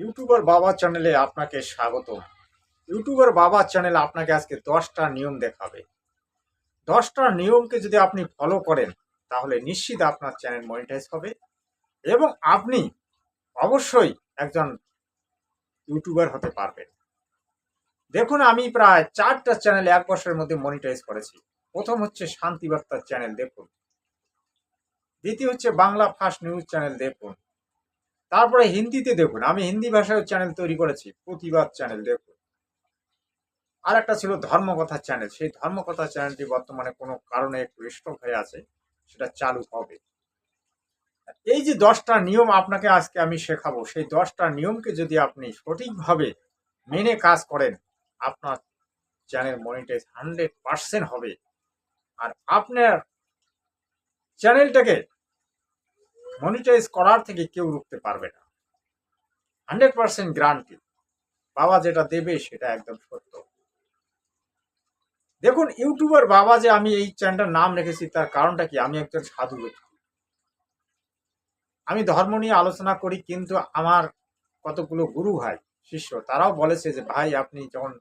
YouTuber বাবা চ্যানেলে আপনাকে স্বাগত ইউটিউবার বাবা চ্যানেল আপনাকে আজকে দশটা নিয়ম দেখাবে। দশটা নিয়মকে যদি আপনি ফলো করেন, তাহলে নিশ্চিত আপনার চ্যানেল মনিটাইজ হবে এবং আপনি অবশ্যই একজন ইউটিউবার হতে পারবেন। দেখুন, আমি প্রায় চারটা চ্যানেল এক বছরের মধ্যে মনিটাইজ করেছি। প্রথম হচ্ছে শান্তিবার্তার চ্যানেল দেখুন। দ্বিতীয় হচ্ছে বাংলা ফার্স্ট নিউজ চ্যানেল দেখুন। তারপরে হিন্দিতে দেখুন, আমি হিন্দি ভাষায় চ্যানেল তৈরি করেছি, প্রতিবাদ চ্যানেল দেখুন। আর একটা ছিল ধর্মকথা চ্যানেল সেই ধর্মকথা চ্যানেলটি বর্তমানে কোনো কারণে একটু স্টপ হয়ে আছে, সেটা চালু হবে। এই যে দশটা নিয়ম আপনাকে আজকে আমি শেখাবো, সেই দশটা নিয়মকে যদি আপনি সঠিকভাবে মেনে কাজ করেন, আপনার চ্যানেল মনিটাইজ হান্ড্রেড পার্সেন্ট হবে। আর আপনার চ্যানেলটাকে মনিটাইজ করার থেকে কেউ রুখতে পারবে না। হান্ড্রেড পার্সেন্ট গ্রান্টি বাবা যেটা দেবে সেটা একদম সত্য। দেখুন, ইউটিউবার বাবা যে আমি এই চ্যানেলটার নাম রেখেছি, তার কারণটা কি? আমি একজন সাধু ব্যক্তি আমি ধর্ম নিয়ে আলোচনা করি, কিন্তু আমার কতগুলো গুরু ভাই, শিষ্য, তারাও বলেছে যে, ভাই, আপনি যখন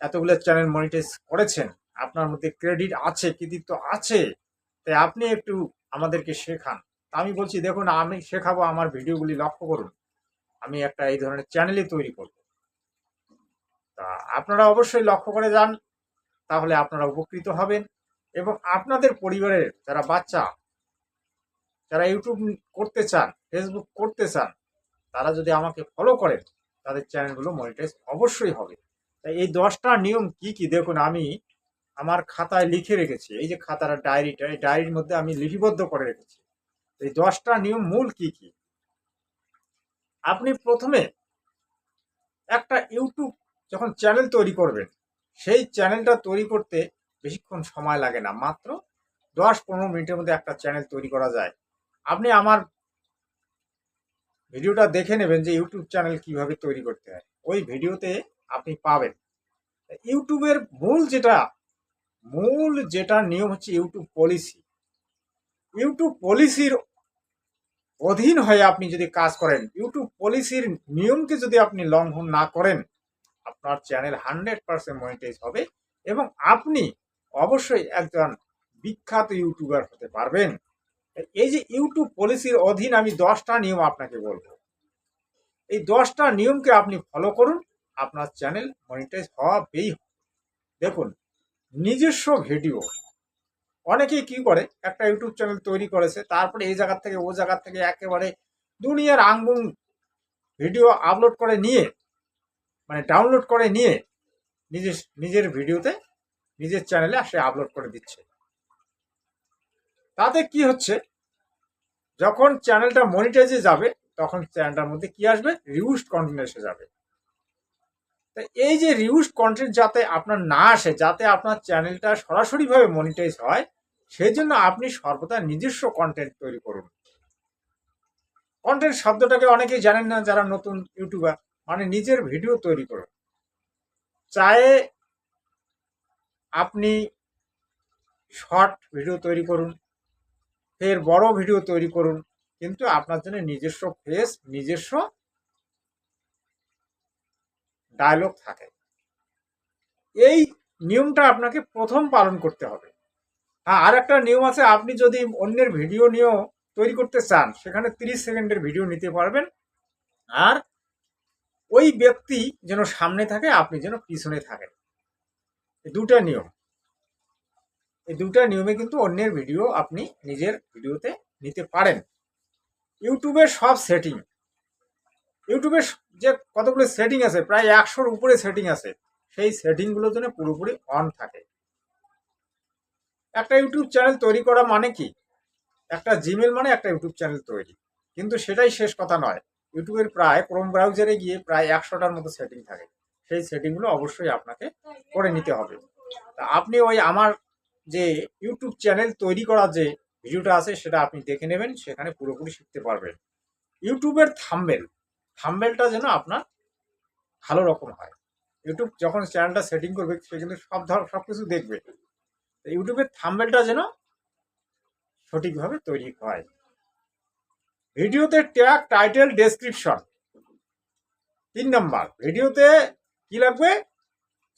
এতগুলো চ্যানেল মনিটাইজ করেছেন, আপনার মধ্যে ক্রেডিট আছে, কৃতিত্ব আছে, তাই আপনি একটু আমাদেরকে শেখান। আমি বলছি, দেখুন, আমি শেখাবো আমার ভিডিওগুলি লক্ষ্য করুন। আমি একটা এই ধরনের চ্যানেলই তৈরি করব। তা আপনারা অবশ্যই লক্ষ্য করে যান, তাহলে আপনারা উপকৃত হবেন এবং আপনাদের পরিবারের যারা বাচ্চা, যারা ইউটিউব করতে চান ফেসবুক করতে চান, তারা যদি আমাকে ফলো করেন, তাদের চ্যানেলগুলো মনিটাইজ অবশ্যই হবে। তাই এই দশটা নিয়ম কি কি? দেখুন, আমি আমার খাতায় লিখে রেখেছি। এই যে খাতার ডায়েরিটা এই ডায়েরির মধ্যে আমি লিপিবদ্ধ করে রেখেছি। এই দশটা নিয়ম মূল কি কি? আপনি প্রথমে একটা ইউটিউব যখন চ্যানেল তৈরি করবেন, সেই চ্যানেলটা তৈরি করতে বেশিক্ষণ সময় লাগে না। মাত্র দশ পনেরো মিনিটের মধ্যে একটা চ্যানেল তৈরি করা যায়। আপনি আমার ভিডিওটা দেখে নেবেন যে ইউটিউব চ্যানেল কীভাবে তৈরি করতে হয়। ওই ভিডিওতে আপনি পাবেন। ইউটিউবের মূল যেটা মূল যেটা নিয়ম হচ্ছে ইউটিউব পলিসি। ইউটিউব পলিসির অধীন হয়ে আপনি যদি কাজ করেন ইউটিউব পলিসির নিয়মকে যদি আপনি লঙ্ঘন না করেন, আপনার চ্যানেল হান্ড্রেড পার্সেন্ট মনিটাইজ হবে এবং আপনি অবশ্যই একজন বিখ্যাত ইউটিউবার হতে পারবেন। এই যে ইউটিউব পলিসির অধীন আমি দশটা নিয়ম আপনাকে বলব। এই দশটা নিয়মকে আপনি ফলো করুন, আপনার চ্যানেল মনিটাইজ হওয়া হবেই। দেখুন, নিজস্ব ভিডিও অনেকেই কি করে? একটা ইউটিউব চ্যানেল তৈরি করেছে, তারপরে এই জায়গার থেকে ও জায়গার থেকে একেবারে দুনিয়ার আঙ্গুম ভিডিও আপলোড করে নিয়ে মানে ডাউনলোড করে নিয়ে নিজের নিজের ভিডিওতে নিজের চ্যানেলে সে আপলোড করে দিচ্ছে। তাতে কি হচ্ছে? যখন চ্যানেলটা মনিটাইজে যাবে, তখন চ্যানেলটার মধ্যে কি আসবে? রিউজড কন্টেন্ট এসে যাবে। তা এই যে রিউজড কন্টেন্ট যাতে আপনার না আসে, যাতে আপনার চ্যানেলটা সরাসরিভাবে মনিটাইজ হয় সেই জন্য আপনি সর্বদা নিজস্ব কন্টেন্ট তৈরি করুন। কন্টেন্ট শব্দটাকে অনেকেই জানেন না, যারা নতুন ইউটিউবার মানে নিজের ভিডিও তৈরি করুন। চায়ে আপনি শর্ট ভিডিও তৈরি করুন, ফের বড় ভিডিও তৈরি করুন, কিন্তু আপনার জন্য নিজস্ব ফেস নিজস্ব ডায়লগ থাকে। এই নিয়মটা আপনাকে প্রথম পালন করতে হবে। হ্যাঁ আর একটা নিয়ম আছে, আপনি যদি অন্যের ভিডিও নিয়েও তৈরি করতে চান, সেখানে তিরিশ সেকেন্ডের ভিডিও নিতে পারবেন। আর ওই ব্যক্তি যেন সামনে থাকে, আপনি যেন পিছনে থাকেন। এই দুটা নিয়ম। এই দুটা নিয়মে কিন্তু অন্যের ভিডিও আপনি নিজের ভিডিওতে নিতে পারেন। ইউটিউবের সব সেটিং ইউটিউবের যে কতগুলো সেটিং আছে, প্রায় একশোর উপরে সেটিং আছে, সেই সেটিংগুলো যেন পুরোপুরি অন থাকে। একটা ইউটিউব চ্যানেল তৈরি করা মানে কি? একটা জিমেল মানে একটা ইউটিউব চ্যানেল তৈরি। কিন্তু সেটাই শেষ কথা নয়। ইউটিউবের প্রায় ক্রোম ব্রাউজারে গিয়ে প্রায় একশোটার মতো সেটিং থাকে। সেই সেটিংগুলো অবশ্যই আপনাকে করে নিতে হবে। তা আপনি ওই আমার যে ইউটিউব চ্যানেল তৈরি করার যে ভিডিওটা আছে, সেটা আপনি দেখে নেবেন, সেখানে পুরোপুরি শিখতে পারবেন। ইউটিউবের থাম্বেল থাম্বেলটা যেন আপনার ভালো রকম হয়। ইউটিউব যখন চ্যানেলটা সেটিং করবে, সে কিন্তু সব ধর, সব কিছু দেখবে। ইউটিউবের থাম্বেলটা যেন সঠিকভাবে তৈরি হয়। ভিডিওতে ট্যাগ টাইটেল ডেসক্রিপশন তিন নাম্বার, ভিডিওতে কি লাগবে?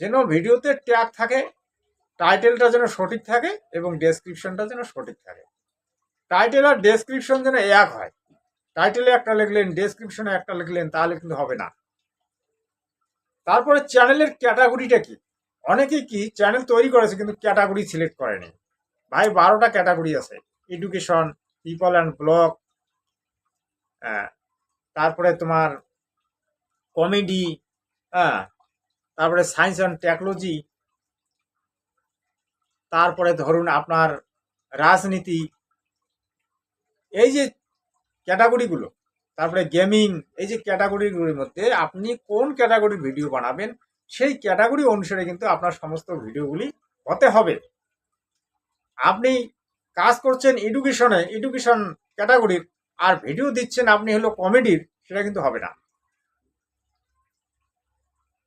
যেন ভিডিওতে ট্যাগ থাকে টাইটেলটা যেন সঠিক থাকে এবং ডেসক্রিপশনটা যেন সঠিক থাকে। টাইটেল আর ডেসক্রিপশন যেন এক হয়। টাইটেলে একটা লিখলেন ডেসক্রিপশনে একটা লিখলেন, তাহলে কিন্তু হবে না। তারপরে চ্যানেলের ক্যাটাগরিটা কি? অনেকেই কি চ্যানেল তৈরি করেছে, কিন্তু ক্যাটাগরি সিলেক্ট করেনি। ভাই, বারোটা ক্যাটাগরি আছে। এডুকেশন পিপল অ্যান্ড ব্লগ তারপরে তোমার কমেডি হ্যাঁ তারপরে সায়েন্স অ্যান্ড টেকনোলজি তারপরে ধরুন আপনার রাজনীতি। এই যে ক্যাটাগরিগুলো। তারপরে গেমিং, এই যে ক্যাটাগরিগুলির মধ্যে আপনি কোন ক্যাটাগরির ভিডিও বানাবেন, সেই ক্যাটাগরি অনুসারে কিন্তু আপনার সমস্ত ভিডিওগুলি হতে হবে। আপনি কাজ করছেন এডুকেশনে, এডুকেশন ক্যাটাগরির, আর ভিডিও দিচ্ছেন আপনি হলো কমেডির, সেটা কিন্তু হবে না।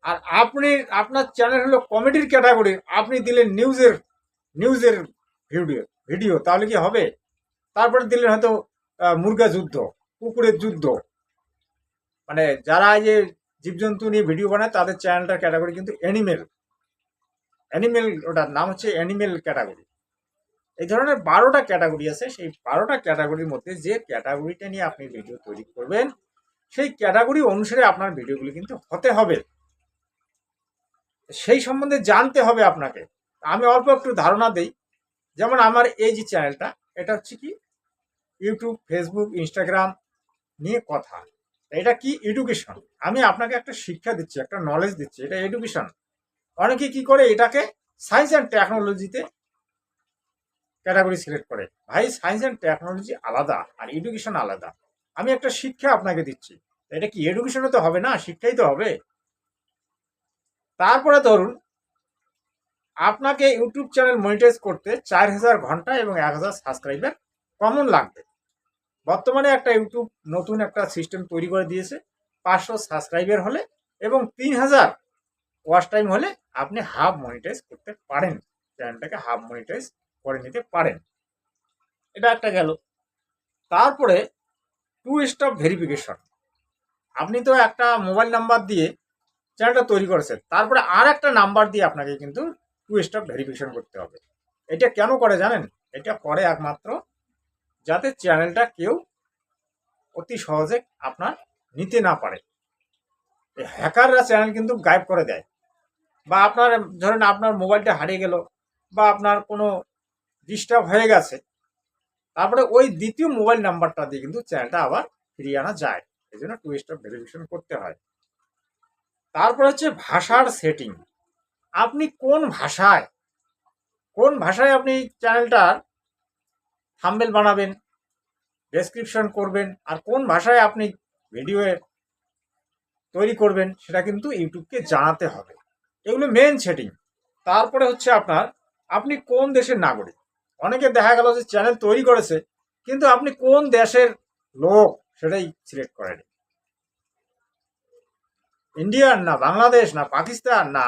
আর আপনি, আপনার চ্যানেল হলো কমেডির ক্যাটাগরির আপনি দিলেন নিউজের নিউজের ভিডিও ভিডিও, তাহলে কি হবে? তারপরে দিলেন হয়তো মুরগা যুদ্ধ, কুকুরের যুদ্ধ। মানে যারা যে জীবজন্তু নিয়ে ভিডিও বানায়, তাদের চ্যানেলটার ক্যাটাগরি কিন্তু অ্যানিমেল অ্যানিমেল ওটার নাম হচ্ছে অ্যানিমেল ক্যাটাগরি এই ধরনের বারোটা ক্যাটাগরি আছে, সেই বারোটা ক্যাটাগরির মধ্যে যে ক্যাটাগরিটা নিয়ে আপনি ভিডিও তৈরি করবেন, সেই ক্যাটাগরি অনুসারে আপনার ভিডিওগুলি কিন্তু হতে হবে। সেই সম্বন্ধে জানতে হবে আপনাকে। আমি অল্প একটু ধারণা দেই। যেমন আমার এই যে চ্যানেলটা এটা হচ্ছে কি? ইউটিউব ফেসবুক ইনস্টাগ্রাম নিয়ে কথা। এটা কি এডুকেশন আমি আপনাকে একটা শিক্ষা দিচ্ছি, একটা নলেজ দিচ্ছি, এটা এডুকেশন অনেকে কি করে এটাকে সায়েন্স অ্যান্ড টেকনোলজিতে ক্যাটাগরি সিলেক্ট করে। ভাই সায়েন্স অ্যান্ড টেকনোলজি আলাদা আর এডুকেশন আলাদা। আমি একটা শিক্ষা আপনাকে দিচ্ছি। এটা কি এডুকেশনে তো হবে না? শিক্ষাই তো হবে। তারপরে ধরুন, আপনাকে ইউটিউব চ্যানেল মনিটাইজ করতে চার হাজার ঘণ্টা এবং এক হাজার সাবস্ক্রাইবার কমন লাগবে। বর্তমানে একটা ইউটিউব নতুন একটা সিস্টেম তৈরি করে দিয়েছে, পাঁচশো সাবস্ক্রাইবার হলে এবং তিন হাজার ওয়াচ টাইম হলে আপনি হাফ মনিটাইজ করতে পারেন, চ্যানেলটাকে হাফ মনিটাইজ করে নিতে পারেন। এটা একটা গেল। তারপরে টু স্টপ ভেরিফিকেশন। আপনি তো একটা মোবাইল নাম্বার দিয়ে চ্যানেলটা তৈরি করেছেন, তারপরে আর একটা নাম্বার দিয়ে আপনাকে কিন্তু টু স্টপ ভেরিফিকেশন করতে হবে। এটা কেন করে জানেন? এটা করে একমাত্র যাতে চ্যানেলটা কেউ অতি সহজে আপনার নিতে না পারে। হ্যাকাররা চ্যানেল কিন্তু গায়েব করে দেয়। বা আপনার, ধরেন আপনার মোবাইলটা হারিয়ে গেল বা আপনার কোনো ডিস্টার্ব হয়ে গেছে, তারপরে ওই দ্বিতীয় মোবাইল নাম্বারটা দিয়ে কিন্তু চ্যানেলটা আবার ফিরিয়ে আনা যায়। এই জন্য টু স্টপ ভেরিফিকেশন করতে হয়। তারপর হচ্ছে ভাষার সেটিং আপনি কোন ভাষায় কোন ভাষায় আপনি চ্যানেলটার থাম্বেল বানাবেন ডেসক্রিপশন করবেন, আর কোন ভাষায় আপনি ভিডিও তৈরি করবেন সেটা কিন্তু ইউটিউবকে জানাতে হবে। এগুলো মেন সেটিং তারপরে হচ্ছে আপনার, আপনি কোন দেশের নাগরিক? অনেকে দেখা গেল যে চ্যানেল তৈরি করেছে, কিন্তু আপনি কোন দেশের লোক সেটাই সিলেক্ট করেনি। ইন্ডিয়ান না বাংলাদেশ না পাকিস্তান না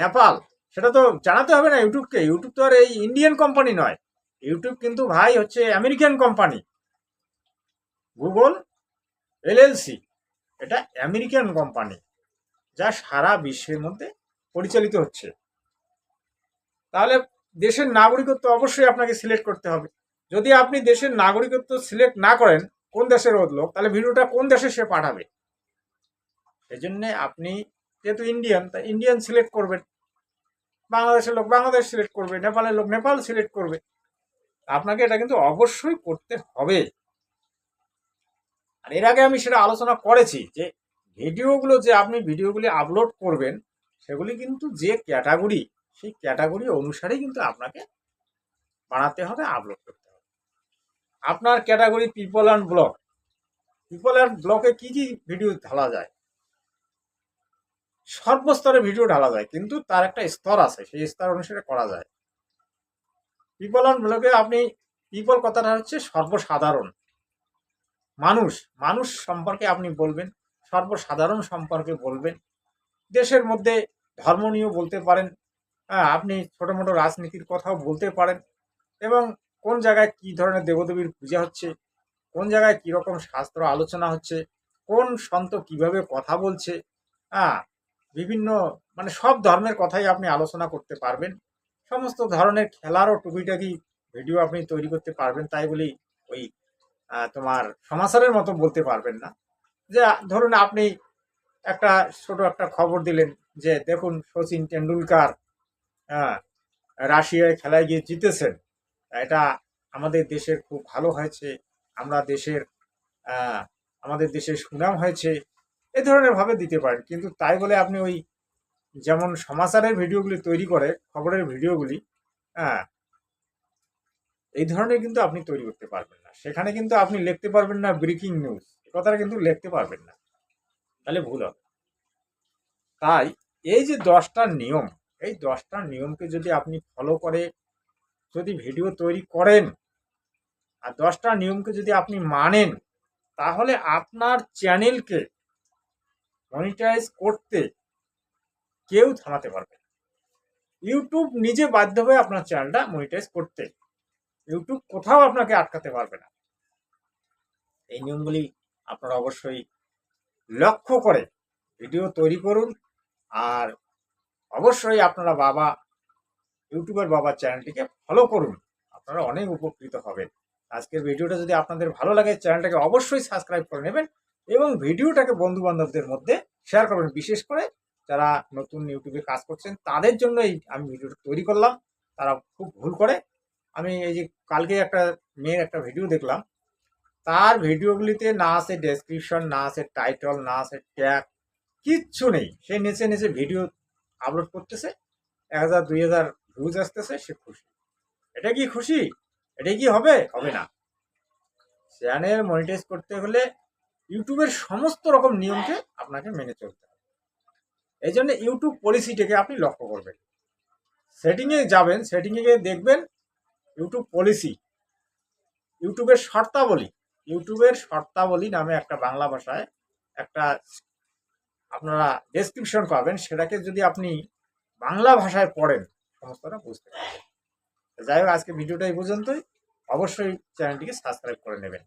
নেপাল সেটা তো জানাতে হবে না ইউটিউবকে। ইউটিউব তো আর এই ইন্ডিয়ান কোম্পানি নয়। ইউটিউব কিন্তু ভাই হচ্ছে আমেরিকান কোম্পানি গুগল এলএলসি এটা আমেরিকান কোম্পানি যা সারা বিশ্বের মধ্যে পরিচালিত হচ্ছে। তাহলে দেশের নাগরিকত্ব অবশ্যই আপনাকে সিলেক্ট করতে হবে। যদি আপনি দেশের নাগরিকত্ব সিলেক্ট না করেন, কোন দেশের লোক, তাহলে ভিডিওটা কোন দেশে সে পাঠাবে? সেই জন্যে আপনি যেহেতু ইন্ডিয়ান তা ইন্ডিয়ান সিলেক্ট করবেন। বাংলাদেশের লোক বাংলাদেশ সিলেক্ট করবে, নেপালের লোক নেপাল সিলেক্ট করবে। আপনাকে এটা কিন্তু অবশ্যই করতে হবে। আর এর আগে আমি সেটা আলোচনা করেছি যে ভিডিওগুলো যে আপনি ভিডিওগুলি আপলোড করবেন, সেগুলি কিন্তু যে ক্যাটাগরি, সেই ক্যাটাগরি অনুসারেই কিন্তু আপনাকে বানাতে হবে, আপলোড করতে হবে। আপনার category people and blog people and ব্লকে কি কি ভিডিও ঢালা যায়? সর্বস্তরে ভিডিও ঢালা যায়, কিন্তু তার একটা স্তর আছে, সেই স্তর অনুসারে করা যায়। পিপল অন ব্লগে আপনি পিপল কথাটা হচ্ছে সর্বসাধারণ। মানুষ মানুষ সম্পর্কে আপনি বলবেন, সর্বসাধারণ সম্পর্কে বলবেন। দেশের মধ্যে ধর্ম নিয়েও বলতে পারেন আপনি ছোটো মোটো রাজনীতির কথাও বলতে পারেন এবং কোন জায়গায় কী ধরনের দেবদেবীর পূজা হচ্ছে, কোন জায়গায় কীরকম শাস্ত্র আলোচনা হচ্ছে, কোন সন্ত কীভাবে কথা বলছে হ্যাঁ বিভিন্ন মানে সব ধর্মের কথাই আপনি আলোচনা করতে পারবেন। সমস্ত ধরনের খেলারও টুকিটাকি ভিডিও আপনি তৈরি করতে পারবেন, তাই বলি ওই তোমার সমাচারের মতো বলতে পারবেন না। যে, ধরুন আপনি একটা ছোট একটা খবর দিলেন যে, দেখুন সচিন টেন্ডুলকার হ্যাঁ রাশিয়ায় খেলায় গিয়ে জিতেছেন। এটা আমাদের দেশের খুব ভালো হয়েছে, আমরা দেশের আমাদের দেশের সুনাম হয়েছে, এ ধরনের ভাবে দিতে পারেন। কিন্তু তাই বলে আপনি ওই যেমন সমাচারের ভিডিওগুলি তৈরি করে, খবরের ভিডিওগুলি হ্যাঁ এই ধরনের কিন্তু আপনি তৈরি করতে পারবেন না। সেখানে কিন্তু আপনি লিখতে পারবেন না ব্রেকিং নিউজ কথাটা কিন্তু লিখতে পারবেন না। তাহলে ভুল হবে। তাই এই যে দশটা নিয়ম, এই দশটা নিয়মকে যদি আপনি ফলো করে, যদি ভিডিও তৈরি করেন, আর দশটা নিয়মকে যদি আপনি মানেন, তাহলে আপনার চ্যানেলকে মনিটাইজ করতে কেউ থামাতে পারবে না। ইউটিউব নিজে বাধ্য হয়ে আপনার চ্যানেলটা মনিটাইজ করতে। ইউটিউব কোথাও আপনাকে আটকাতে পারবে না। এই নিয়মগুলি আপনারা অবশ্যই লক্ষ্য করে ভিডিও তৈরি করুন। আর অবশ্যই আপনারা বাবা ইউটিউবের বাবা চ্যানেলটিকে ফলো করুন। আপনারা অনেক উপকৃত হবেন। আজকের ভিডিওটা যদি আপনাদের ভালো লাগে চ্যানেলটাকে অবশ্যই সাবস্ক্রাইব করে নেবেন এবং ভিডিওটাকে বন্ধু বান্ধবদের মধ্যে শেয়ার করবেন। বিশেষ করে যারা নতুন ইউটিউবে কাজ করছেন, তাদের জন্য এই আমি ভিডিওটা তৈরি করলাম। তারা খুব ভুল করে। আমি এই যে কালকে একটা মেয়ের একটা ভিডিও দেখলাম। তার ভিডিওগুলিতে না আছে ডেসক্রিপশন না আছে টাইটল না আছে ট্যাগ কিচ্ছু নেই। সে নিচে নিচে ভিডিও আপলোড করতেছে। এক হাজার, দুই হাজার ভিউজ আসতেছে, সে খুশি। এটা কি খুশি? এটা কি হবে? হবে না। চ্যানেল মনিটাইজ করতে হলে ইউটিউবের সমস্ত রকম নিয়মকে আপনাকে মেনে চলতে এই জন্য ইউটিউব পলিসিটাকে আপনি লক্ষ্য করবেন। সেটিংয়ে যাবেন, সেটিংয়ে গিয়ে দেখবেন ইউটিউব পলিসি। ইউটিউবের শর্তাবলী ইউটিউবের শর্তাবলী নামে একটা বাংলা ভাষায় একটা আপনারা ডেসক্রিপশন পাবেন, সেটাকে যদি আপনি বাংলা ভাষায় পড়েন, সমস্তটা বুঝতে পারবেন। যাই হোক, আজকে ভিডিওটা এই পর্যন্তই। অবশ্যই চ্যানেলটিকে সাবস্ক্রাইব করে নেবেন।